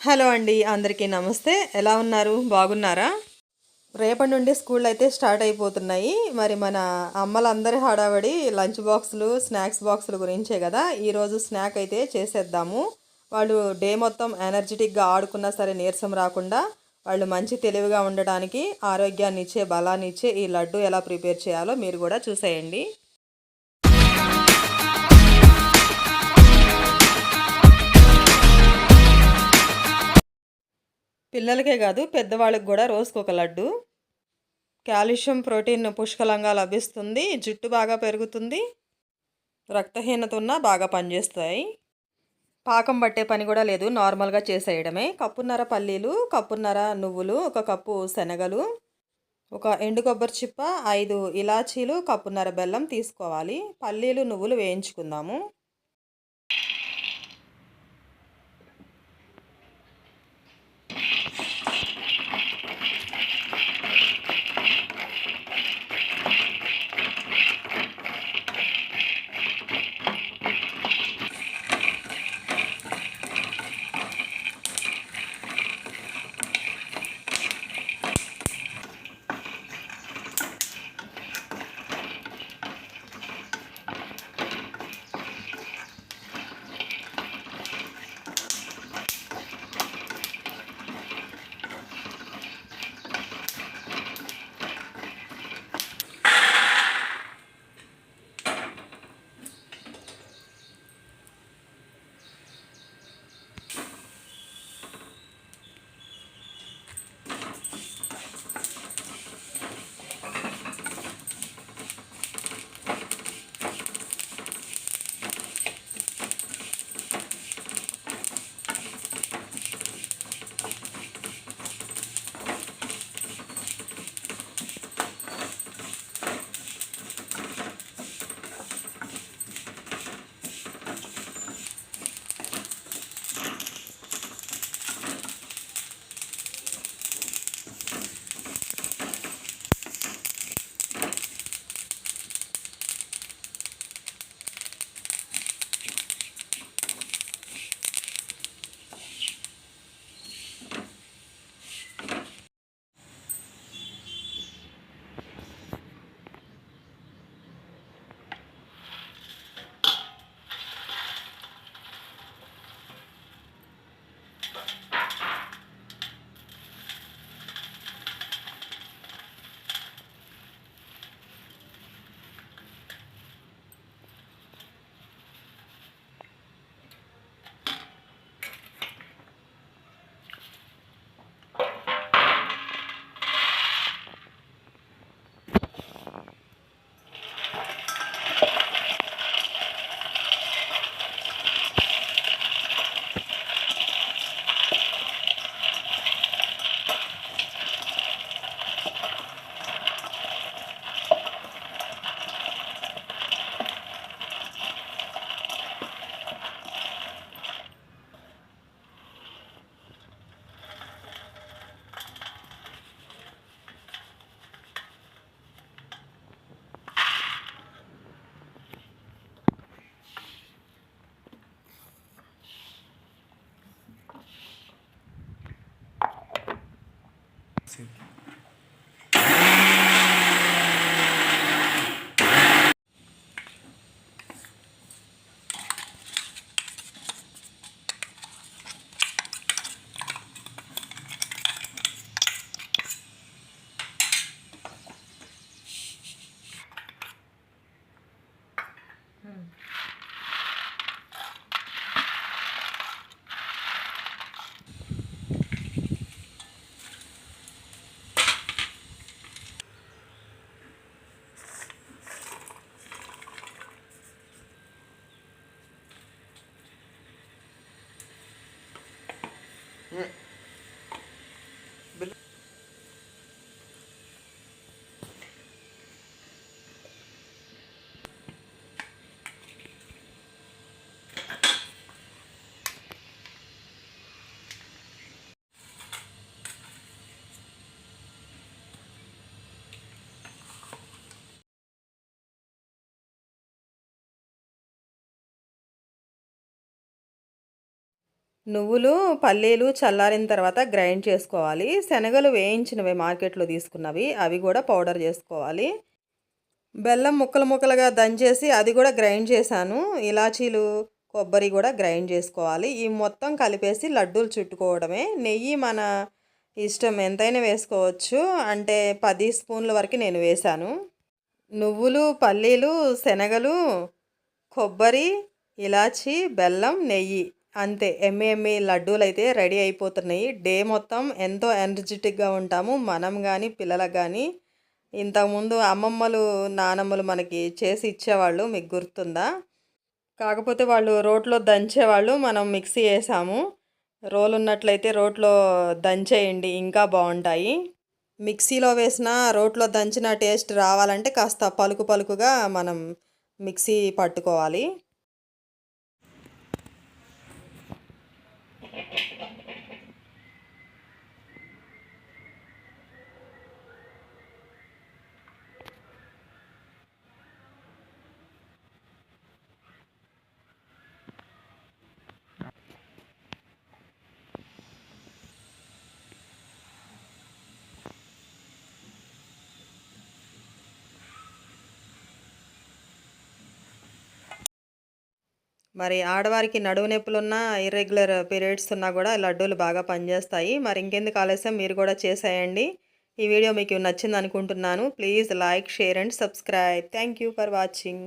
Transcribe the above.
Hello అండి అందరికీ నమస్తే. ఎలా ఉన్నారు? బాగున్నారా? రేపటి నుండి స్కూల్ అయితే స్టార్ట్ అయిపోతున్నాయి. మరి మన అమ్మలందరి హడావడి లంచ్ బాక్సులు స్నాక్స్ బాక్సుల గురించే కదా. ఈరోజు స్నాక్ అయితే చేసేద్దాము. వాళ్ళు డే మొత్తం ఎనర్జెటిక్గా ఆడుకున్నా సరే నీరసం రాకుండా వాళ్ళు మంచి తెలివిగా ఉండడానికి ఆరోగ్యాన్ని ఇచ్చే బలాన్ని ఇచ్చే ఈ లడ్డు ఎలా ప్రిపేర్ చేయాలో మీరు కూడా చూసేయండి. పిల్లలకే కాదు పెద్దవాళ్ళకి కూడా రోజుకొక లడ్డు. కాల్షియం ప్రోటీన్ పుష్కలంగా లభిస్తుంది జుట్టు బాగా పెరుగుతుంది రక్తహీనత ఉన్నా బాగా పనిచేస్తాయి. పాకం పట్టే పని కూడా లేదు నార్మల్గా చేసేయడమే. కప్పున్నర పల్లీలు కప్పున్నర నువ్వులు ఒక కప్పు శనగలు ఒక ఎండు కొబ్బరి చిప్ప ఐదు ఇలాచీలు కప్పున్నర బెల్లం తీసుకోవాలి. పల్లీలు నువ్వులు వేయించుకుందాము. Sí. Yeah. నువ్వులు పల్లీలు చల్లారిన తర్వాత గ్రైండ్ చేసుకోవాలి. శనగలు వేయించినవి మార్కెట్లో తీసుకున్నవి. అవి కూడా పౌడర్ చేసుకోవాలి. బెల్లం ముక్కలు ముక్కలుగా దంచేసి అది కూడా గ్రైండ్ చేశాను. ఇలాచీలు కొబ్బరి కూడా గ్రైండ్ చేసుకోవాలి. ఈ మొత్తం కలిపేసి లడ్డూలు చుట్టుకోవడమే. నెయ్యి మన ఇష్టం ఎంతైనా వేసుకోవచ్చు. అంటే పది స్పూన్ల వరకు నేను వేశాను. నువ్వులు పల్లీలు శనగలు కొబ్బరి ఇలాచి బెల్లం నెయ్యి అంతే ఎమ్మె ఎమ్మె లడ్డూలు అయితే రెడీ అయిపోతున్నాయి. డే మొత్తం ఎంతో ఎనర్జెటిక్గా ఉంటాము. మనం కానీ పిల్లలకు కానీ ఇంతకుముందు అమ్మమ్మలు నానమ్మలు మనకి చేసి ఇచ్చేవాళ్ళు మీకు గుర్తుందా? కాకపోతే వాళ్ళు రోట్లో దంచేవాళ్ళు మనం మిక్సీ వేసాము. రోలు ఉన్నట్లయితే రోట్లో దంచేయండి ఇంకా బాగుంటాయి. మిక్సీలో వేసిన రోట్లో దంచిన టేస్ట్ రావాలంటే కాస్త పలుకు పలుకుగా మనం మిక్సీ పట్టుకోవాలి. మరి ఆడవారికి నడువు నొప్పులున్నా ఇర్రెగ్యులర్ పీరియడ్స్ ఉన్నా కూడా లడ్డూలు బాగా పనిచేస్తాయి. మరి ఇంకెందుకు ఆలస్యం? మీరు కూడా చేసేయండి. ఈ వీడియో మీకు నచ్చింది అనుకుంటున్నాను. Please like share and subscribe thank you for watching